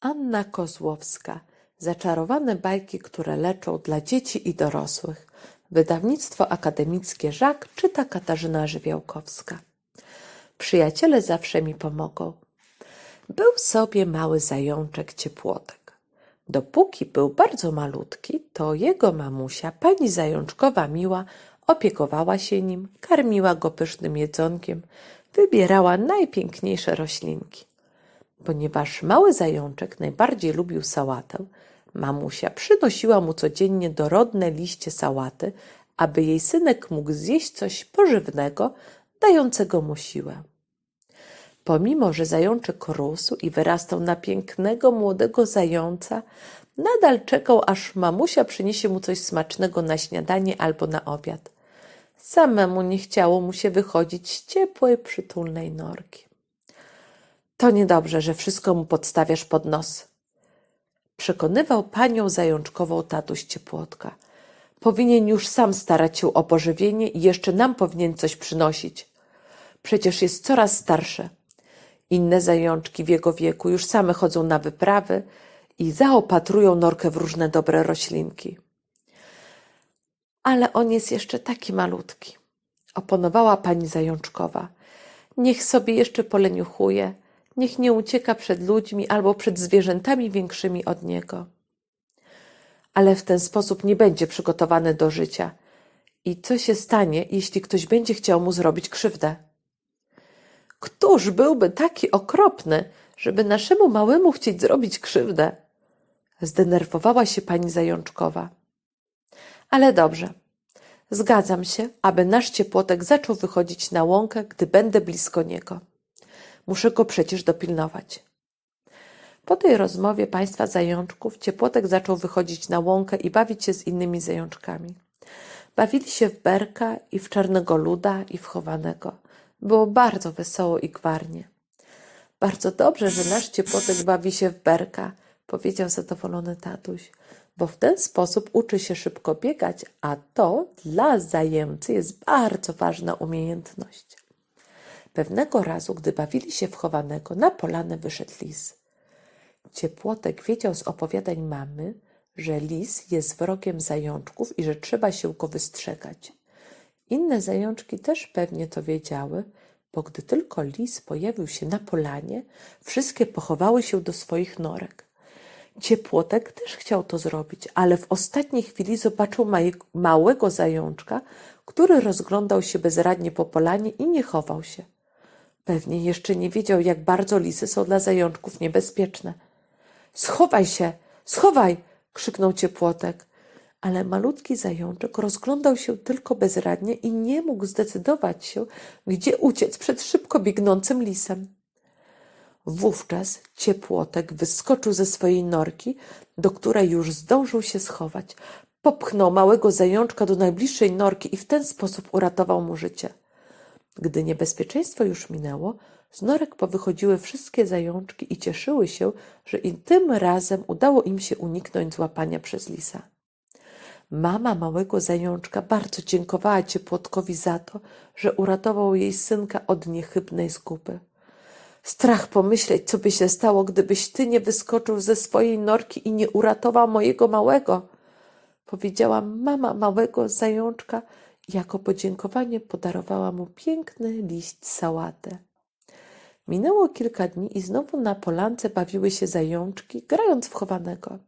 Anna Kozłowska. Zaczarowane bajki, które leczą dla dzieci i dorosłych. Wydawnictwo akademickie Żak czyta Katarzyna Żywiołkowska. Przyjaciele zawsze mi pomogą. Był sobie mały zajączek ciepłotek. Dopóki był bardzo malutki, to jego mamusia, pani zajączkowa miła, opiekowała się nim, karmiła go pysznym jedzonkiem, wybierała najpiękniejsze roślinki. Ponieważ mały zajączek najbardziej lubił sałatę, mamusia przynosiła mu codziennie dorodne liście sałaty, aby jej synek mógł zjeść coś pożywnego, dającego mu siłę. Pomimo, że zajączek rósł i wyrastał na pięknego młodego zająca, nadal czekał, aż mamusia przyniesie mu coś smacznego na śniadanie albo na obiad. Samemu nie chciało mu się wychodzić z ciepłej, przytulnej norki. To niedobrze, że wszystko mu podstawiasz pod nos. Przekonywał panią zajączkową tatuś ciepłotka. Powinien już sam starać się o pożywienie i jeszcze nam powinien coś przynosić. Przecież jest coraz starszy. Inne zajączki w jego wieku już same chodzą na wyprawy i zaopatrują norkę w różne dobre roślinki. Ale on jest jeszcze taki malutki, oponowała pani zajączkowa. Niech sobie jeszcze poleniuchuje, niech nie ucieka przed ludźmi albo przed zwierzętami większymi od niego. Ale w ten sposób nie będzie przygotowany do życia. I co się stanie, jeśli ktoś będzie chciał mu zrobić krzywdę? Któż byłby taki okropny, żeby naszemu małemu chcieć zrobić krzywdę? Zdenerwowała się pani zajączkowa. Ale dobrze. Zgadzam się, aby nasz ciepłotek zaczął wychodzić na łąkę, gdy będę blisko niego. Muszę go przecież dopilnować. Po tej rozmowie państwa zajączków ciepłotek zaczął wychodzić na łąkę i bawić się z innymi zajączkami. Bawili się w berka i w czarnego luda i w chowanego. Było bardzo wesoło i gwarnie. Bardzo dobrze, że nasz ciepłotek bawi się w berka, powiedział zadowolony tatuś, bo w ten sposób uczy się szybko biegać, a to dla zajęcy jest bardzo ważna umiejętność. Pewnego razu, gdy bawili się w chowanego, na polanę wyszedł lis. Ciepłotek wiedział z opowiadań mamy, że lis jest wrogiem zajączków i że trzeba się go wystrzegać. Inne zajączki też pewnie to wiedziały, bo gdy tylko lis pojawił się na polanie, wszystkie pochowały się do swoich norek. Ciepłotek też chciał to zrobić, ale w ostatniej chwili zobaczył małego zajączka, który rozglądał się bezradnie po polanie i nie chował się. Pewnie jeszcze nie wiedział, jak bardzo lisy są dla zajączków niebezpieczne. Schowaj się, schowaj! krzyknął ciepłotek. Ale malutki zajączek rozglądał się tylko bezradnie i nie mógł zdecydować się, gdzie uciec przed szybko biegnącym lisem. Wówczas ciepłotek wyskoczył ze swojej norki, do której już zdążył się schować. Popchnął małego zajączka do najbliższej norki i w ten sposób uratował mu życie. Gdy niebezpieczeństwo już minęło, z norek powychodziły wszystkie zajączki i cieszyły się, że i tym razem udało im się uniknąć złapania przez lisa. Mama małego zajączka bardzo dziękowała ciepłotkowi za to, że uratował jej synka od niechybnej zguby. Strach pomyśleć, co by się stało, gdybyś ty nie wyskoczył ze swojej norki i nie uratował mojego małego, powiedziała mama małego zajączka jako podziękowanie podarowała mu piękny liść sałatę. Minęło kilka dni i znowu na polance bawiły się zajączki, grając w chowanego.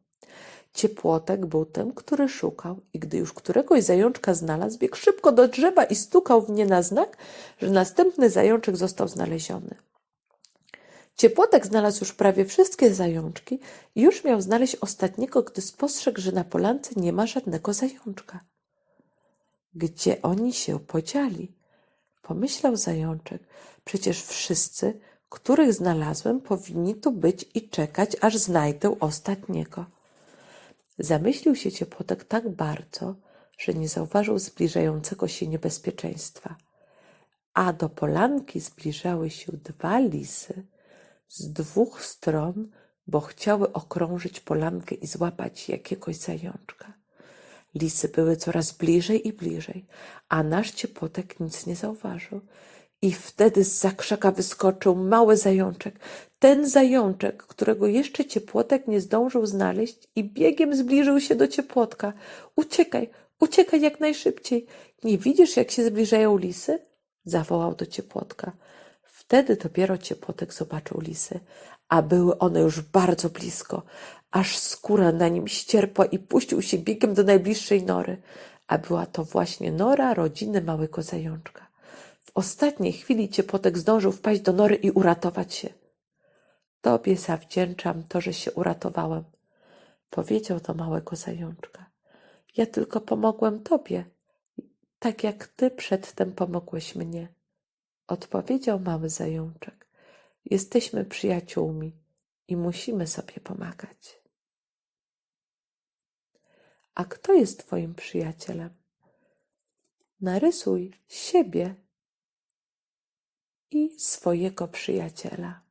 Ciepłotek był tym, który szukał i gdy już któregoś zajączka znalazł, biegł szybko do drzewa i stukał w nie na znak, że następny zajączek został znaleziony. Ciepłotek znalazł już prawie wszystkie zajączki i już miał znaleźć ostatniego, gdy spostrzegł, że na polance nie ma żadnego zajączka. Gdzie oni się podzieli? Pomyślał zajączek. Przecież wszyscy, których znalazłem, powinni tu być i czekać, aż znajdę ostatniego. Zamyślił się ciepłotek tak bardzo, że nie zauważył zbliżającego się niebezpieczeństwa. A do polanki zbliżały się dwa lisy z dwóch stron, bo chciały okrążyć polankę i złapać jakiegoś zajączka. Lisy były coraz bliżej i bliżej, a nasz ciepłotek nic nie zauważył I wtedy z zakrzaka wyskoczył mały zajączek. Ten zajączek, którego jeszcze ciepłotek nie zdążył znaleźć i biegiem zbliżył się do ciepłotka. Uciekaj, uciekaj jak najszybciej. Nie widzisz, jak się zbliżają lisy? Zawołał do ciepłotka. Wtedy dopiero ciepłotek zobaczył lisy, a były one już bardzo blisko, aż skóra na nim ścierpła i puścił się biegiem do najbliższej nory, a była to właśnie nora rodziny małego zajączka. W ostatniej chwili ciepłotek zdążył wpaść do nory i uratować się. Tobie zawdzięczam to, że się uratowałem, powiedział do małego zajączka. Ja tylko pomogłem tobie, tak jak ty przedtem pomogłeś mnie, odpowiedział mały zajączek. Jesteśmy przyjaciółmi i musimy sobie pomagać. A kto jest twoim przyjacielem? Narysuj siebie i swojego przyjaciela.